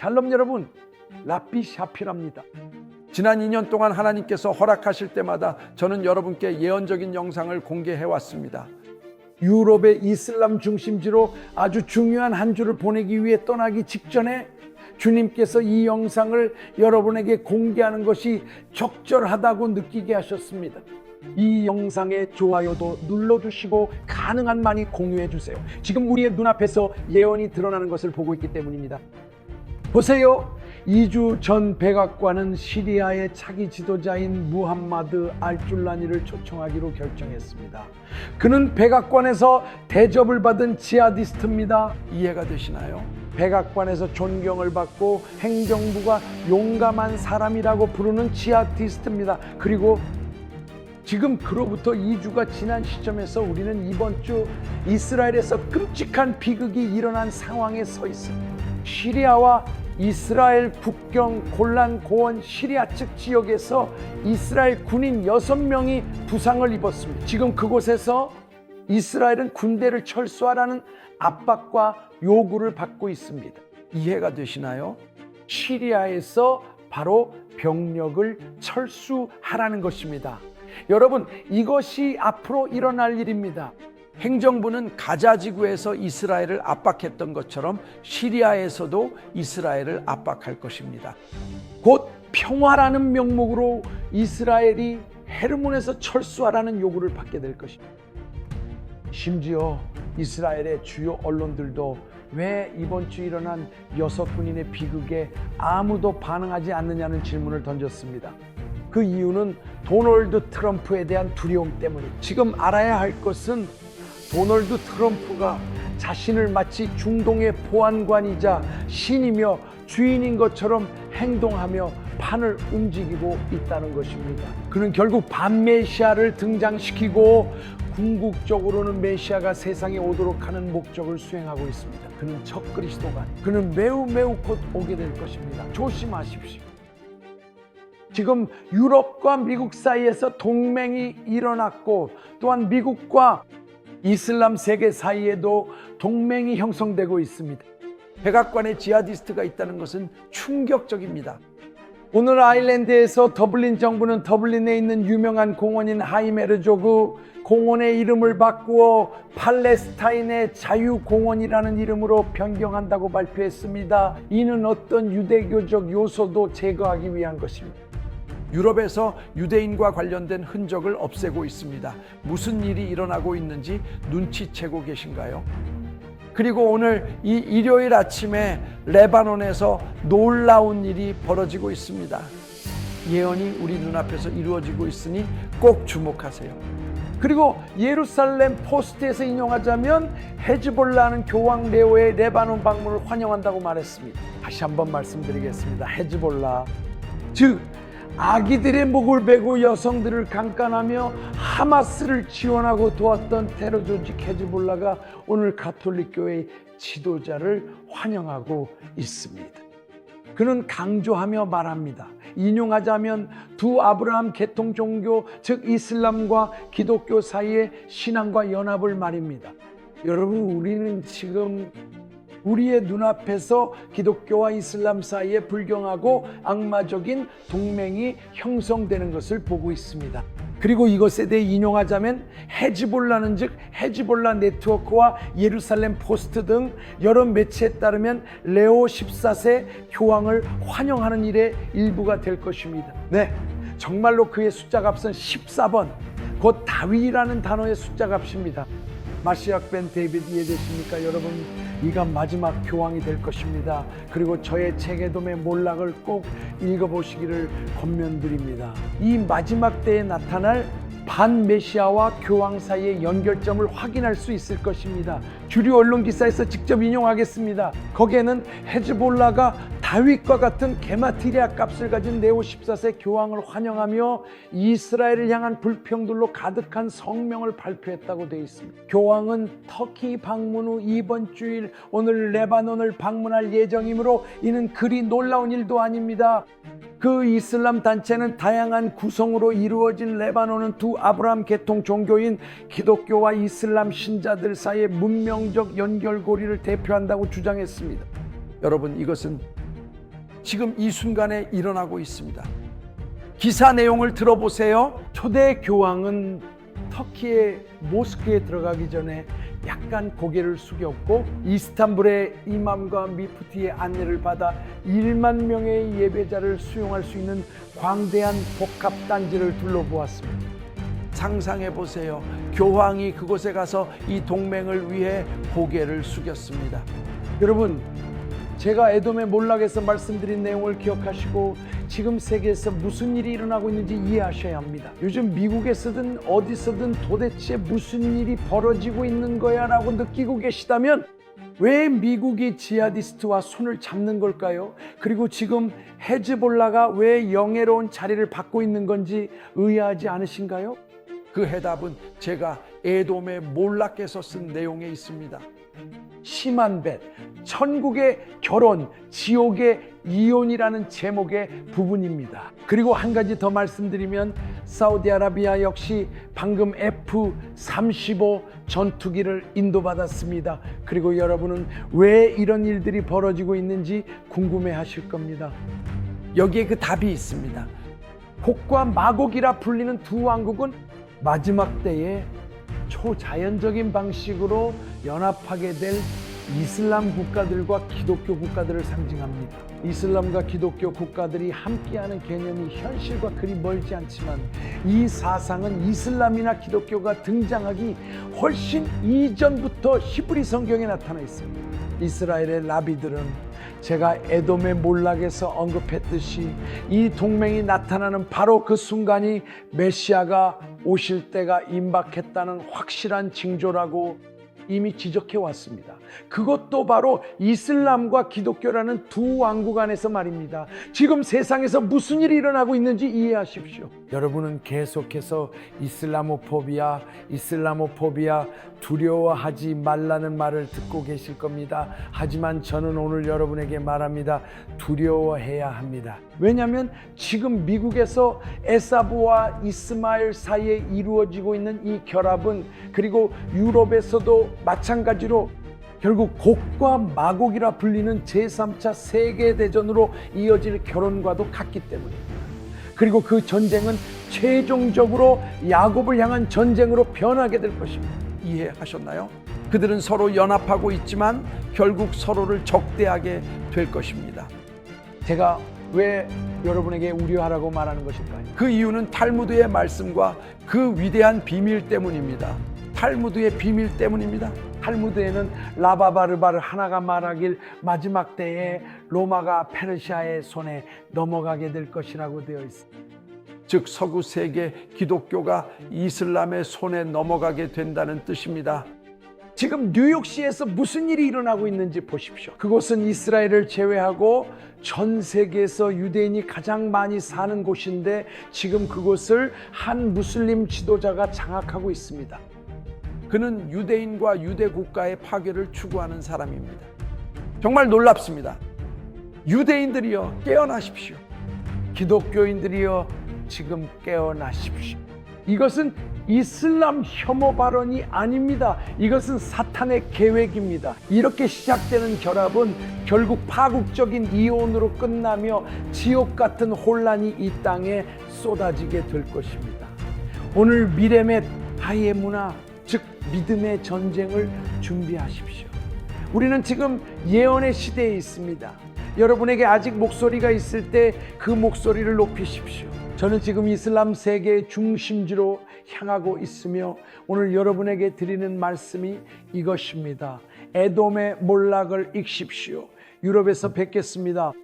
샬롬 여러분, 라삐 샤피랍니다. 지난 2년 동안 하나님께서 허락하실 때마다 저는 여러분께 예언적인 영상을 공개해 왔습니다. 유럽의 이슬람 중심지로 아주 중요한 한 주를 보내기 위해 떠나기 직전에 주님께서 이 영상을 여러분에게 공개하는 것이 적절하다고 느끼게 하셨습니다. 이 영상에 좋아요도 눌러주시고 가능한 많이 공유해 주세요. 지금 우리의 눈앞에서 예언이 드러나는 것을 보고 있기 때문입니다. 보세요. 2주 전 백악관은 시리아의 차기 지도자인 무함마드 알줄라니를 초청하기로 결정했습니다. 그는 백악관에서 대접을 받은 지하디스트입니다. 이해가 되시나요? 백악관에서 존경을 받고 행정부가 용감한 사람이라고 부르는 지하디스트입니다. 그리고 지금 그로부터 2주가 지난 시점에서 우리는 이번 주 이스라엘에서 끔찍한 비극이 일어난 상황에 서 있습니다. 시리아와 이스라엘 국경 골란 고원 시리아 측 지역에서 이스라엘 군인 6명이 부상을 입었습니다. 지금 그곳에서 이스라엘은 군대를 철수하라는 압박과 요구를 받고 있습니다. 이해가 되시나요? 시리아에서 바로 병력을 철수하라는 것입니다. 여러분, 이것이 앞으로 일어날 일입니다. 행정부는 가자 지구에서 이스라엘을 압박했던 것처럼 시리아에서도 이스라엘을 압박할 것입니다. 곧 평화라는 명목으로 이스라엘이 헤르몬에서 철수하라는 요구를 받게 될 것입니다. 심지어 이스라엘의 주요 언론들도 왜 이번 주 일어난 여섯 군인의 비극에 아무도 반응하지 않느냐는 질문을 던졌습니다. 그 이유는 도널드 트럼프에 대한 두려움 때문입니다. 지금 알아야 할 것은 도널드 트럼프가 자신을 마치 중동의 보안관이자 신이며 주인인 것처럼 행동하며 판을 움직이고 있다는 것입니다. 그는 결국 반메시아를 등장시키고 궁극적으로는 메시아가 세상에 오도록 하는 목적을 수행하고 있습니다. 그는 첫 그리스도가 그는 매우 매우 곧 오게 될 것입니다. 조심하십시오. 지금 유럽과 미국 사이에서 동맹이 일어났고 또한 미국과 이슬람 세계 사이에도 동맹이 형성되고 있습니다. 백악관에 지하디스트가 있다는 것은 충격적입니다. 오늘 아일랜드에서 더블린 정부는 더블린에 있는 유명한 공원인 하이메르조그 공원의 이름을 바꾸어 팔레스타인의 자유공원이라는 이름으로 변경한다고 발표했습니다. 이는 어떤 유대교적 요소도 제거하기 위한 것입니다. 유럽에서 유대인과 관련된 흔적을 없애고 있습니다. 무슨 일이 일어나고 있는지 눈치채고 계신가요? 그리고 오늘 이 일요일 아침에 레바논에서 놀라운 일이 벌어지고 있습니다. 예언이 우리 눈앞에서 이루어지고 있으니 꼭 주목하세요. 그리고 예루살렘 포스트에서 인용하자면 헤즈볼라는 교황 레오의 레바논 방문을 환영한다고 말했습니다. 다시 한번 말씀드리겠습니다. 헤즈볼라 즉 아기들의 목을 베고 여성들을 강간하며 하마스를 지원하고 도왔던 테러 조직 헤즈볼라가 오늘 가톨릭 교회의 지도자를 환영하고 있습니다. 그는 강조하며 말합니다. 인용하자면 두 아브라함 계통 종교 즉 이슬람과 기독교 사이의 신앙과 연합을 말입니다. 여러분 우리는 지금 우리의 눈앞에서 기독교와 이슬람 사이에 불경하고 악마적인 동맹이 형성되는 것을 보고 있습니다. 그리고 이것에 대해 인용하자면 헤즈볼라는 즉 헤즈볼라 네트워크와 예루살렘 포스트 등 여러 매체에 따르면 레오 14세 교황을 환영하는 일의 일부가 될 것입니다. 네, 정말로 그의 숫자 값은 14번, 곧 다윗이라는 단어의 숫자 값입니다. 마시악 벤 데이비드 이해되십니까 여러분 이가 마지막 교황이 될 것입니다. 그리고 저의 책에돔의 몰락을 꼭 읽어보시기를 권면드립니다. 이 마지막 때에 나타날 반 메시아와 교황 사이의 연결점을 확인할 수 있을 것입니다. 주류 언론 기사에서 직접 인용하겠습니다. 거기에는 헤즈볼라가 다윗과 같은 게마티리아 값을 가진 네오 14세 교황을 환영하며 이스라엘을 향한 불평들로 가득한 성명을 발표했다고 되어 있습니다. 교황은 터키 방문 후 이번 주일 오늘 레바논을 방문할 예정이므로 이는 그리 놀라운 일도 아닙니다. 그 이슬람 단체는 다양한 구성으로 이루어진 레바논은 두 아브라함 계통 종교인 기독교와 이슬람 신자들 사이의 문명적 연결고리를 대표한다고 주장했습니다. 여러분 이것은 지금 이 순간에 일어나고 있습니다. 기사 내용을 들어보세요. 초대 교황은 터키의 모스크에 들어가기 전에 약간 고개를 숙였고 이스탄불의 이맘과 미프티의 안내를 받아 1만 명의 예배자를 수용할 수 있는 광대한 복합 단지를 둘러보았습니다. 상상해 보세요. 교황이 그곳에 가서 이 동맹을 위해 고개를 숙였습니다. 여러분, 제가 에돔의 몰락에서 말씀드린 내용을 기억하시고 지금 세계에서 무슨 일이 일어나고 있는지 이해하셔야 합니다. 요즘 미국에서든 어디서든 도대체 무슨 일이 벌어지고 있는 거야 라고 느끼고 계시다면 왜 미국이 지하디스트와 손을 잡는 걸까요? 그리고 지금 헤즈볼라가 왜 영예로운 자리를 받고 있는 건지 의아하지 않으신가요? 그 해답은 제가 에돔의 몰락에서 쓴 내용에 있습니다. 심한 뱃, 천국의 결혼, 지옥의 이혼이라는 제목의 부분입니다. 그리고 한 가지 더 말씀드리면 사우디아라비아 역시 방금 F-35 전투기를 인도받았습니다. 그리고 여러분은 왜 이런 일들이 벌어지고 있는지 궁금해 하실 겁니다. 여기에 그 답이 있습니다. 곡과 마곡이라 불리는 두 왕국은 마지막 때에 초자연적인 방식으로 연합하게 될 이슬람 국가들과 기독교 국가들을 상징합니다. 이슬람과 기독교 국가들이 함께하는 개념이 현실과 그리 멀지 않지만 이 사상은 이슬람이나 기독교가 등장하기 훨씬 이전부터 히브리 성경에 나타나 있습니다. 이스라엘의 라비들은 제가 에돔의 몰락에서 언급했듯이 이 동맹이 나타나는 바로 그 순간이 메시아가 오실 때가 임박했다는 확실한 징조라고 이미 지적해 왔습니다. 그것도 바로 이슬람과 기독교라는 두 왕국 안에서 말입니다. 지금 세상에서 무슨 일이 일어나고 있는지 이해하십시오. 여러분은 계속해서 이슬라모포비아, 이슬라모포비아 두려워하지 말라는 말을 듣고 계실 겁니다. 하지만 저는 오늘 여러분에게 말합니다. 두려워해야 합니다. 왜냐하면 지금 미국에서 에사브와 이스마엘 사이에 이루어지고 있는 이 결합은 그리고 유럽에서도 마찬가지로 결국 곡과 마곡이라 불리는 제3차 세계대전으로 이어질 결혼과도 같기 때문입니다. 그리고 그 전쟁은 최종적으로 야곱을 향한 전쟁으로 변하게 될 것입니다. 이해하셨나요? 그들은 서로 연합하고 있지만 결국 서로를 적대하게 될 것입니다. 제가 왜 여러분에게 우려하라고 말하는 것일까요? 그 이유는 탈무드의 말씀과 그 위대한 비밀 때문입니다. 탈무드의 비밀 때문입니다. 탈무드에는 라바바르바르 하나가 말하길 마지막 때에 로마가 페르시아의 손에 넘어가게 될 것이라고 되어 있습니다. 즉 서구 세계 기독교가 이슬람의 손에 넘어가게 된다는 뜻입니다. 지금 뉴욕시에서 무슨 일이 일어나고 있는지 보십시오. 그곳은 이스라엘을 제외하고 전 세계에서 유대인이 가장 많이 사는 곳인데 지금 그곳을 한 무슬림 지도자가 장악하고 있습니다. 그는 유대인과 유대 국가의 파괴를 추구하는 사람입니다. 정말 놀랍습니다. 유대인들이여 깨어나십시오. 기독교인들이여 지금 깨어나십시오. 이것은 이슬람 혐오 발언이 아닙니다. 이것은 사탄의 계획입니다. 이렇게 시작되는 결합은 결국 파국적인 이혼으로 끝나며 지옥 같은 혼란이 이 땅에 쏟아지게 될 것입니다. 오늘 미래의 하이의 문화, 즉 믿음의 전쟁을 준비하십시오. 우리는 지금 예언의 시대에 있습니다. 여러분에게 아직 목소리가 있을 때 그 목소리를 높이십시오. 저는 지금 이슬람 세계의 중심지로 향하고 있으며 오늘 여러분에게 드리는 말씀이 이것입니다. 에돔의 몰락을 익십시오. 유럽에서 뵙겠습니다.